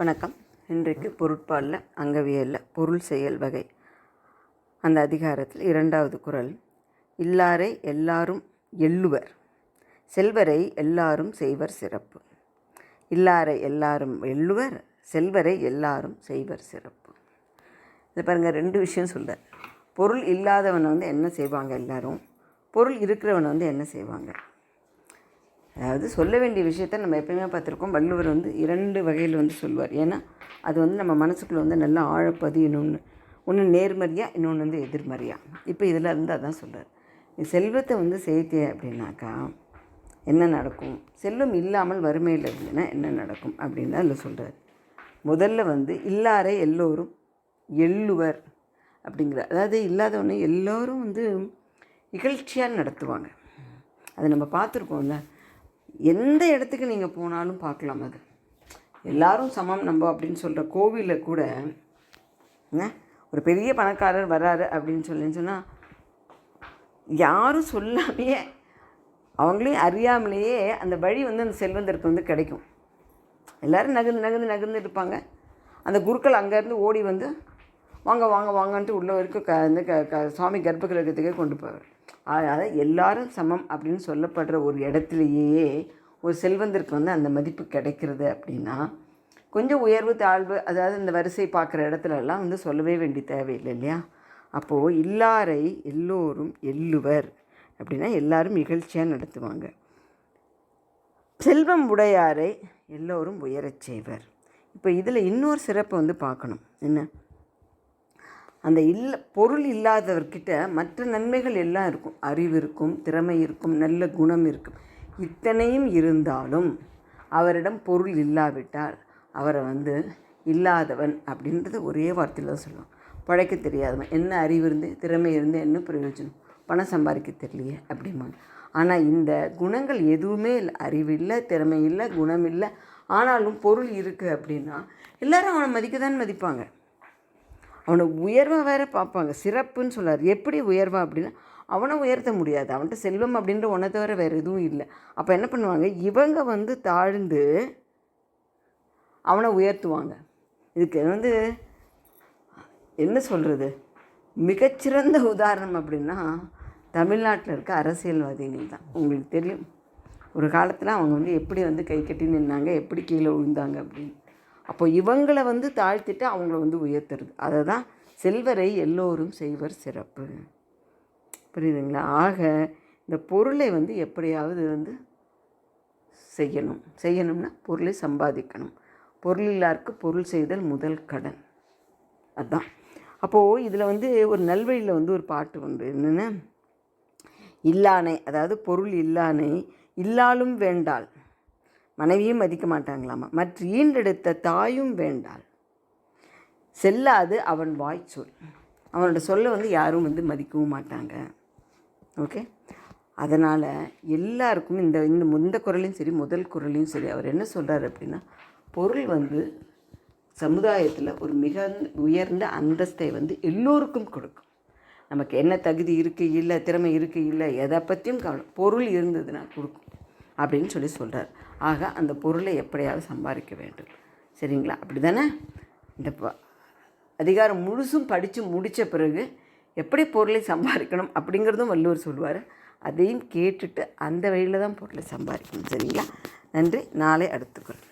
வணக்கம். இன்றைக்கு பொருட்பாலில் அங்கவியலில் பொருள் செயல் வகை. அந்த அதிகாரத்தில் இரண்டாவது குறள் இல்லாரை எல்லாரும் எள்ளுவர் செல்வரை எல்லாரும் செய்வர் சிறப்பு. இல்லாரை எல்லாரும் எள்ளுவர் செல்வரை எல்லாரும் செய்வர் சிறப்பு. இது பாருங்கள் ரெண்டு விஷயம் சொல்கிறார் பொருள் இல்லாதவனை வந்து என்ன செய்வாங்க எல்லாரும்? பொருள் இருக்கிறவனை வந்து என்ன செய்வாங்க? அதாவது சொல்ல வேண்டிய விஷயத்த நம்ம எப்பயுமே பார்த்துருக்கோம். வள்ளுவர் வந்து இரண்டு வகையில் வந்து சொல்லுவார் ஏன்னா அது வந்து நம்ம மனசுக்குள்ளே வந்து நல்லா ஆழப்பதியணும்னு ஒன்று நேர்மறையாக இன்னொன்று வந்து எதிர்மறையாக இப்போ இதில் இருந்து அதான் சொல்கிறார் நீ செல்வத்தை வந்து சேர்த்தே அப்படின்னாக்கா என்ன நடக்கும்? செல்வம் இல்லாமல் வறுமையில் இருந்ததுன்னா என்ன நடக்கும்? அப்படின்னு தான் அதில் சொல்கிறார் முதல்ல வந்து இல்லாரை எல்லோரும் எள்ளுவர் அப்படிங்கிற அதாவது இல்லாதவொன்னே எல்லோரும் வந்து இகழ்ச்சியாக நடத்துவாங்க. அதை நம்ம பார்த்துருக்கோம்ல. எந்த இடத்துக்கு நீங்கள் போனாலும் பார்க்கலாம் அது. எல்லாரும் சமம் நம்ம அப்படின்னு சொல்கிற கோவிலில் கூட ஒரு பெரிய பணக்காரர் வராரு அப்படின்னு சொல்லி சொன்னால் யாரும் சொல்லாமையே அவங்களையும் அறியாமலேயே அந்த வழி வந்து அந்த செல்வந்தருக்கு வந்து கிடைக்கும். எல்லோரும் நகர்ந்து நகர்ந்து நகர்ந்து இருப்பாங்க. அந்த குருக்கள் அங்கேருந்து ஓடி வந்து வாங்க வாங்க வாங்கன்ட்டு உள்ள வரைக்கும் க இந்த க க சுவாமி கர்ப்ப கிரகத்துக்கே கொண்டு போவார் அதாவது எல்லாரும் சமம் அப்படின்னு சொல்லப்படுற ஒரு இடத்துலையே ஒரு செல்வந்தருக்கு வந்து அந்த மதிப்பு கிடைக்கிறது அப்படின்னா கொஞ்சம் உயர்வு தாழ்வு அதாவது இந்த வரிசை பார்க்குற இடத்துலலாம் வந்து சொல்லவே வேண்டிய தேவையில்லை இல்லையா? அப்போது இல்லாரை எல்லோரும் எள்ளுவர் அப்படின்னா எல்லாரும் இகழ்ச்சியாக நடத்துவாங்க. செல்வம் உடையாரை எல்லோரும் உயரச் செய்வர். இப்போ இதில் இன்னொரு சிறப்பை வந்து பார்க்கணும். என்ன? அந்த இல்லை பொருள் இல்லாதவர்கிட்ட மற்ற நன்மைகள் எல்லாம் இருக்கும். அறிவு இருக்கும் திறமை இருக்கும் நல்ல குணம் இருக்கும். இத்தனையும் இருந்தாலும் அவரிடம் பொருள் இல்லாவிட்டால் அவரை வந்து இல்லாதவன் அப்படின்றது ஒரே வார்த்தையில் தான் சொல்லுவோம் பழைக்க தெரியாதவன். என்ன அறிவு இருந்து திறமை இருந்து என்ன பிரயோஜனம்? பணம் சம்பாதிக்க தெரியலையே அப்படிம்பாங்க. ஆனால் இந்த குணங்கள் எதுவுமே இல்லை. அறிவு இல்லை திறமை இல்லை குணம் இல்லை. ஆனாலும் பொருள் இருக்குது அப்படின்னா எல்லோரும் அவனை மதிக்க தான் மதிப்பாங்க. அவனை உயர்வாக வேற பார்ப்பாங்க. சிறப்புன்னு சொல்லார் எப்படி உயர்வா அப்படின்னா அவனை உயர்த்த முடியாது. அவன்கிட்ட செல்வம் அப்படின்ற ஒன்றை தவிர வேறு எதுவும் இல்லை. அப்போ என்ன பண்ணுவாங்க? இவங்க வந்து தாழ்ந்து அவனை உயர்த்துவாங்க. இதுக்கு வந்து என்ன சொல்கிறது மிகச்சிறந்த உதாரணம் அப்படின்னா தமிழ்நாட்டில் இருக்க அரசியல்வாதிகள் தான். உங்களுக்கு தெரியும். ஒரு காலத்தில் அவங்க வந்து எப்படி வந்து கை கட்டி நின்னாங்க எப்படி கீழே விழுந்தாங்க அப்படின்னு. அப்போ இவங்களை வந்து தாழ்த்திட்டு அவங்கள வந்து உயர்த்துறது. அதை தான் செல்வரை எல்லோரும் செய்வர் சிறப்பு. புரியுதுங்களா? ஆக இந்த பொருளை வந்து எப்படியாவது வந்து செய்யணும். செய்யணும்னா பொருளை சம்பாதிக்கணும். பொருள் இல்லாருக்கு பொருள் செய்தல் முதல் கடன். அதுதான் அப்போது இதில் வந்து ஒரு நல்வழியில் வந்து ஒரு பாட்டு உண்டு. என்னென்ன? இல்லானை அதாவது பொருள் இல்லானை இல்லாலும் வேண்டாள் மனைவியும் மதிக்க மாட்டாங்களாமா? மற்ற ஈண்டெடுத்த தாயும் வேண்டாள். செல்லாது அவன் வாய் சொல். அவனோட சொல்ல வந்து யாரும் வந்து மதிக்கவும் மாட்டாங்க. ஓகே? அதனால் எல்லாருக்கும் இந்த இந்த முந்த குரலையும் சரி முதல் குரலையும் சரி அவர் என்ன சொல்கிறார் அப்படின்னா பொருள் வந்து சமுதாயத்தில் ஒரு மிக உயர்ந்த அந்தஸ்தை வந்து எல்லோருக்கும் கொடுக்கும். நமக்கு என்ன தகுதி இருக்குது இல்லை திறமை இருக்குது இல்லை எதை பற்றியும் கவனம் பொருள் இருந்ததுன்னா கொடுக்கும். அப்படின்னு சொல்லி சொல்கிறார் ஆக அந்த பொருளை எப்படியாவது சம்பாதிக்க வேண்டும். சரிங்களா? அப்படி தானே இந்த அதிகாரம் முழுசும் படித்து முடித்த பிறகு எப்படி பொருளை சம்பாதிக்கணும் அப்படிங்கிறதும் வள்ளுவர் சொல்லுவார். அதையும் கேட்டுட்டு அந்த வழியில் தான் பொருளை சம்பாதிக்கணும். சரிங்களா? நன்றி. நாளை அடுத்துக்கிறோம்